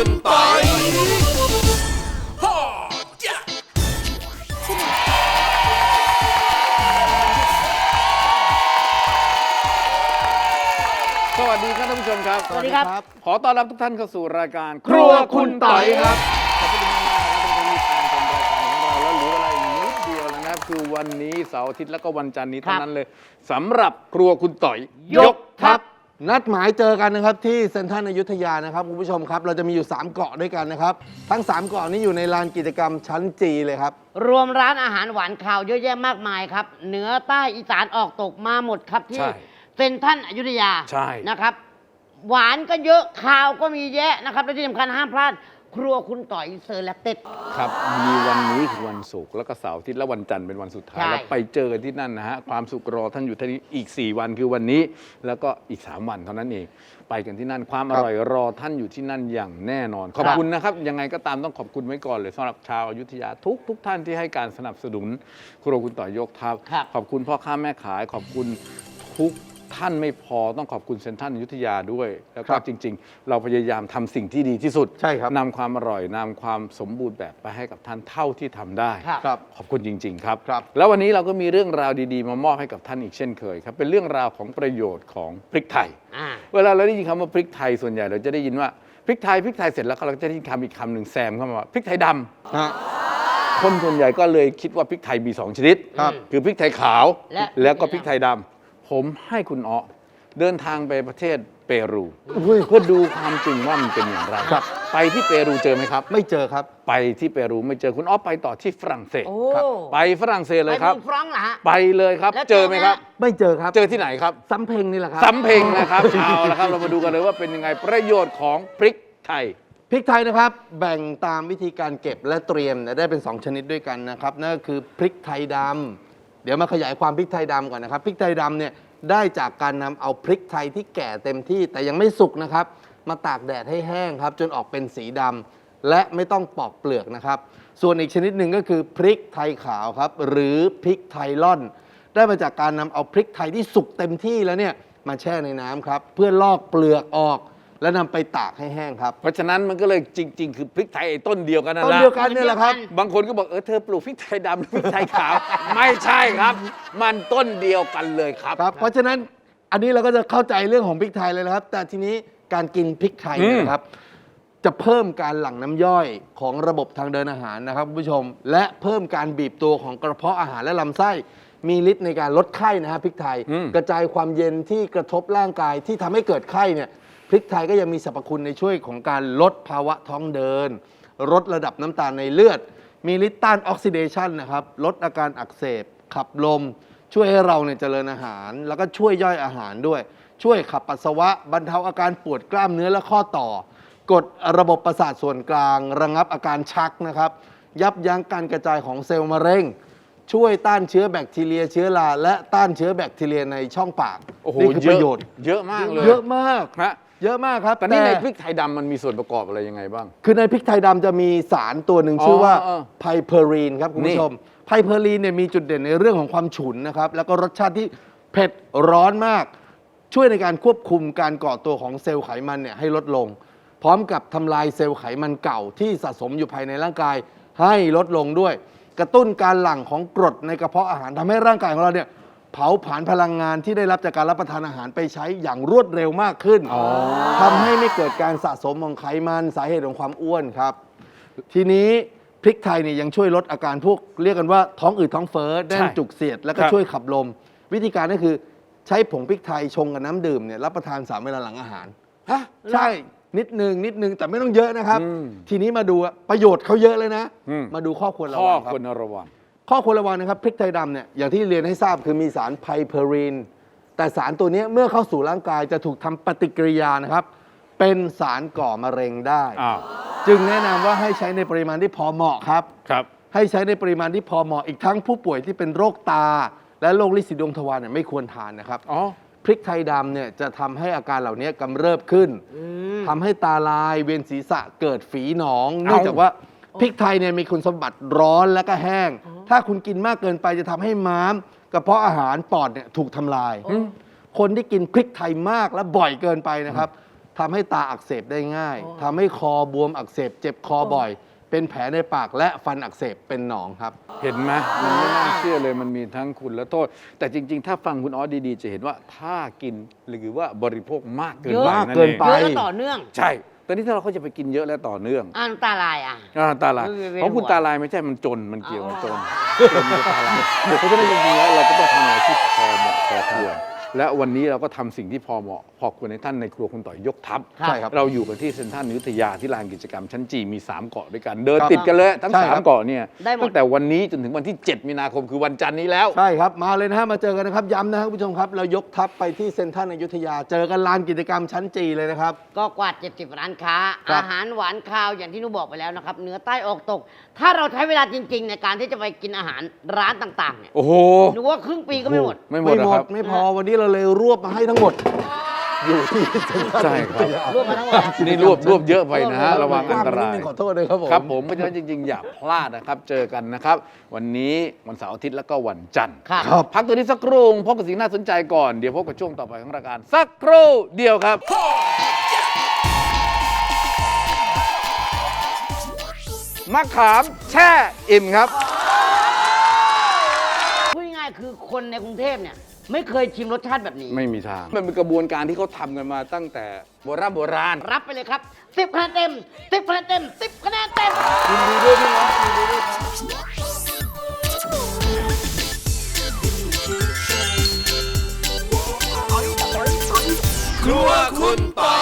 คุณปอยสวัสดีครับท่านผู้ชมครับ สวัสดีครับ ขอต้อนรับทุกท่านเข้าสู่รายการ ครัวคุณต่อยครับขอบคุณมากๆนะครับที่ติดตามชมรายการของเราแล้วเหลือเวลาอีกนิดเดียวแล้วนะครับคือวันนี้เสาร์อาทิตย์แล้วก็วันจันทร์นี้เท่านั้นเลยสำหรับครัวคุณต่อย ยกทัพ นัดหมายเจอกันนะครับที่เซ็นทรัลอยุธยานะครับคุณผู้ชมครับ เราจะมีอยู่ 3 เกาะด้วยกันนะครับ ทั้ง 3 เกาะนี้อยู่ในลานกิจกรรมชั้นจีเลยครับ รวมร้านอาหารหวานข่าวเยอะแยะมากมายครับ เหนือใต้อีสานออกตกมาหมดครับที่ใช่เซ็นทรัลอยุธยาใช่ นะครับ หวานก็เยอะข่าวก็มีแยะนะครับและที่สำคัญห้ามพลาด ครัวคุณต่อยเซอร์แลตเต็ด ครับ มีวันนี้คือวันศุกร์แล้วก็เสาร์อาทิตย์และวันจันทร์เป็นวันสุดท้าย ใช่ แล้วไปเจอกันที่นั่นนะฮะ ความสุขรอท่านอยู่ที่นี่อีก 4 วันคือวันนี้ แล้วก็อีก 3 วันเท่านั้นเอง ไปกันที่นั่นความอร่อยรอท่านอยู่ที่นั่นอย่างแน่นอน ขอบคุณนะครับ ยังไงก็ตามต้องขอบคุณไว้ก่อนเลยสำหรับชาวอยุธยาทุกทุกท่านที่ให้การสนับสนุนครัวคุณต่อยกทัพครับ ขอบคุณพ่อค้าแม่ขาย ขอบคุณทุก ท่านไม่พอต้องขอบคุณเซ็นทรัลอยุธยาด้วย แล้วก็ครับจริง ๆ เราพยายามทำสิ่งที่ดีที่สุดใช่ครับ นำความอร่อยนำความสมบูรณ์แบบไปให้กับท่านเท่าที่ทำได้ ครับ ครับ ขอบคุณจริง ๆ ครับ ครับ แล้ววันนี้เราก็มีเรื่องราวดีๆ มามอบให้กับท่านอีกเช่นเคยครับ เป็นเรื่องราวของประโยชน์ของพริกไทย อ่า เวลาเราได้ยินคำว่าพริกไทยส่วนใหญ่เราจะได้ยินว่าพริกไทยพริกไทยเสร็จแล้วเราก็จะได้ยินคำอีกคำหนึ่งแซมเข้ามาว่าพริกไทยดำฮะ คนส่วนใหญ่ก็เลยคิดว่าพริกไทยมีสองชนิดครับ คือพริกไทยขาวและ แล้วก็พริกไทยดำ ผมให้คุณอ้อเดินทางไปประเทศเปรูอุ้ยเพื่อดูความจริงว่ามันเป็นอย่างไรครับ ไปที่เปรูเจอไหมครับ ไม่เจอครับ ไปที่เปรูไม่เจอคุณอ้อไปต่อที่ฝรั่งเศสโอ้ครับไปฝรั่งเศสเลยครับ ไปมืองฟรองก์เหรอฮะ ไปเลยครับ แล้วเจอไหมครับไม่เจอครับเจอที่ไหนครับ สำเพ็งนี่แหละครับสำเพ็งนะครับ เอาละครับเรามาดูกันเลยว่าเป็นยังไงประโยชน์ของพริกไทย พริกไทยนะครับ แบ่งตามวิธีการเก็บและเตรียมเนี่ยได้เป็น 2 ชนิดด้วยกันนะครับนั่นก็คือพริกไทยดำ เดี๋ยวมาขยายความพริกไทยดำก่อนนะครับพริกไทยดำเนี่ยได้จากการนำเอาพริกไทยที่แก่เต็มที่แต่ยังไม่สุกนะครับ มาตากแดดให้แห้งครับ จนออกเป็นสีดำและไม่ต้องปอกเปลือกนะครับ ส่วนอีกชนิดหนึ่งก็คือพริกไทยขาวครับ หรือพริกไทยล่อน ได้มาจากการนำเอาพริกไทยที่สุกเต็มที่แล้วเนี่ยมาแช่ในน้ำครับ เพื่อลอกเปลือกออก และนำไปตากให้แห้งครับ เพราะฉะนั้นมันก็เลยจริง ๆ คือพริกไทยไอ้ต้นเดียวกันนั่นต้นแหละเดียวกันเนี่ยแหละครับ บางคนก็บอกเออเธอปลูกพริกไทยดำหรือพริกไทยขาว ไม่ใช่ครับ มันต้นเดียวกันเลยครับ ครับ เพราะฉะนั้นอันนี้เราก็จะเข้าใจเรื่องของพริกไทยเลยนะครับ แต่ทีนี้การกินพริกไทยเนี่ยอืมนะครับ จะเพิ่มการหลั่งน้ำย่อยของระบบทางเดินอาหารนะครับคุณผู้ชม และเพิ่มการบีบตัวของกระเพาะอาหารและลำไส้ มีฤทธิ์ในการลดไข้นะฮะพริกไทย อืม กระจายความเย็นที่กระทบร่างกายที่ทำให้เกิดไข้เนี่ย พริกไทยก็ยังมีสรรพคุณในช่วยของการลดภาวะท้องเดิน ลดระดับน้ำตาลในเลือด มีฤทธิ์ต้านออกซิเดชันนะครับ ลดอาการอักเสบ ขับลม ช่วยให้เราเนี่ยเจริญอาหาร แล้วก็ช่วยย่อยอาหารด้วย ช่วยขับปัสสาวะ บรรเทาอาการปวดกล้ามเนื้อและข้อต่อ กดระบบประสาทส่วนกลาง ระงับอาการชักนะครับ ยับยั้งการกระจายของเซลล์มะเร็ง ช่วยต้านเชื้อแบคทีเรีย เชื้อรา และต้านเชื้อแบคทีเรียในช่องปาก โอ้โหนี่คือเยปอะระโยชน์ เยอะมากเลยเยอะมาก ฮะ เยอะมากครับแต่นี่ในพริกไทยดำมันมีส่วนประกอบอะไรยังไงบ้าง คือในพริกไทยดำจะมีสารตัวหนึ่งอ๋อชื่อว่าเออไพเพอรีนครับคุณนี่ ผู้ชม ไพเพอรีนเนี่ยมีจุดเด่นในเรื่องของความฉุนนะครับ แล้วก็รสชาติที่เผ็ดร้อนมาก ช่วยในการควบคุมการก่อตัวของเซลล์ไขมันเนี่ยให้ลดลง พร้อมกับทำลายเซลล์ไขมันเก่าที่สะสมอยู่ภายในร่างกายให้ลดลงด้วย กระตุ้นการหลั่งของกรดในกระเพาะอาหารทำให้ร่างกายของเราเนี่ย เผาผลาญพลังงานที่ได้รับจากการรับประทานอาหารไปใช้อย่างรวดเร็วมากขึ้นทำให้ไม่เกิดการสะสมของไขมันสาเหตุของความอ้วนครับ ทีนี้พริกไทยเนี่ยยังช่วยลดอาการพวกเรียกกันว่าท้องอืดท้องเฟ้อแน่นจุกเสียด แล้วก็ครับช่วยขับลม วิธีการก็คือใช้ผงพริกไทยชงกับน้ำดื่มเนี่ยรับประทานสามเวลาหลังอาหาร ฮะ ใช่นิดนึงนิดนึงแต่ไม่ต้องเยอะนะครับ อืม ทีนี้มาดูอะประโยชน์เขาเยอะเลยนะอืมมาดูข้อควรระข้อวังครับควรระวัง ข้อควรระวังนะครับพริกไทยดำเนี่ยอย่างที่เรียนให้ทราบคือมีสารไพเพอรีน แต่สารตัวเนี้ยเมื่อเข้าสู่ร่างกายจะถูกทำปฏิกิริยานะครับ เป็นสารก่อมะเร็งได้ อ้าวจึงแนะนำว่าให้ใช้ในปริมาณที่พอเหมาะครับ ครับ ให้ใช้ในปริมาณที่พอเหมาะอีกทั้งผู้ป่วยที่เป็นโรคตา และโรคลินสีดวงทวารเนี่ยไม่ควรทานนะครับ อ๋อ พริกไทยดำเนี่ยจะทำให้อาการเหล่านี้กำเริบขึ้นทำให้ตาลายเวียนศีรษะเกิดฝีหนอง เนื่องจากว่า พริกไทยเนี่ยมีคุณสมบัติร้อนและก็แห้ง ถ้าคุณกินมากเกินไปจะทำให้ม้ามกระเพาะอาหารปอดเนี่ยถูกทำลาย คนที่กินพริกไทยมากและบ่อยเกินไปนะครับทำให้ตาอักเสบได้ง่ายทำให้คอบวมอักเสบ เจ็บคอบ่อย เป็นแผลในปากและฟันอักเสบเป็นหนองครับ เห็นไหมมันไม่น่าเชื่อเลยมันมีทั้งคุณและโทษ แต่จริง ๆ ถ้าฟังคุณออสดี ๆ จะเห็นว่าถ้ากินหรือว่าบริโภคมากเกินเยอะ ไปมากนั่นเกินเองไป เยอะและต่อเนื่อง ใช่ ตอนนี้ถ้าเราเขาจะไปกินเยอะและต่อเนื่องอ่าน้ำตาลายอะ อ่าตาลายเออเวียนของคุณหัวตาลายไม่ใช่มันจนมันเกี่ยวกับจนอ๋อจนกับตาลายเพราะฉะนั้นจริงๆแล้วเราก็ต้องทำอะไรที่พอเหมาะพอควร และวันนี้เราก็ทำสิ่งที่พอเหมาะ พอควรในท่านในครัวคุณต่อยยกทัพใช่ครับเราอยู่กันที่เซ็นทรัลอยุธยาที่ลานกิจกรรมชั้นจีมี 3 เกาะด้วยกันเดินครับติดกันเลยทั้งใช่ครับ3เกาะเนี่ยได้หมด ตั้งแต่วันนี้จนถึงวันที่ 7 มีนาคมคือวันจันทร์นี้แล้ว ใช่ครับ มาเลยนะฮะ มาเจอกันนะครับ ย้ำนะครับคุณผู้ชมครับ เรายกทัพไปที่เซ็นทรัลอยุธยา เจอกันลานกิจกรรมชั้นจีเลยนะครับ ก็กว่า70ร้านค้า ครับ อาหารหวานคาวอย่างที่หนุบอกไปแล้วนะครับ เหนือใต้ออกตก ถ้าเราใช้เวลาจริง ๆ ในการที่จะไปกินอาหารร้านต่าง ๆ เนี่ยโอ้โหหนูว่าครึ่งปีก็ไม่หมด ไม่หมดนะครับ ไม่พอวันนี้เราเลยรวบมาให้ทั้งหมด อยู่ที่เซ็นทรัลใช่ครับ รวบมาทั้งหมดนะ นี่รวบรวบเยอะไปนะฮะรวบระวังอันตรายว่งไปนิดนึงขอโทษด้วยครับผม ครับผมเพราะฉะนั้นจริงๆ อย่าพลาดนะครับ เจอกันนะครับ วันนี้วันเสาร์อาทิตย์แล้วก็วันจันทร์ครับ ครับ พักตัวนี้สักครู่พบกับสิ่งน่าสนใจก่อน เดี๋ยวพบกับช่วงต่อไปของรายการสักครู่เดียวครับ มะขามแช่อิ่มครับ พูดง่ายๆคือคนในกรุงเทพเนี่ย ไม่เคยชิมรสชาติแบบนี้ ไม่มีทาง มันเป็นกระบวนการที่เขาทำกันมาตั้งแต่โบราณโบราณรับไปเลยครับสิบคะแนนเต็มสิบคะแนนเต็มสิบคะแนนเต็ม ยินดีด้วยพี่น้องยินดีด้วยครัวคุณปอ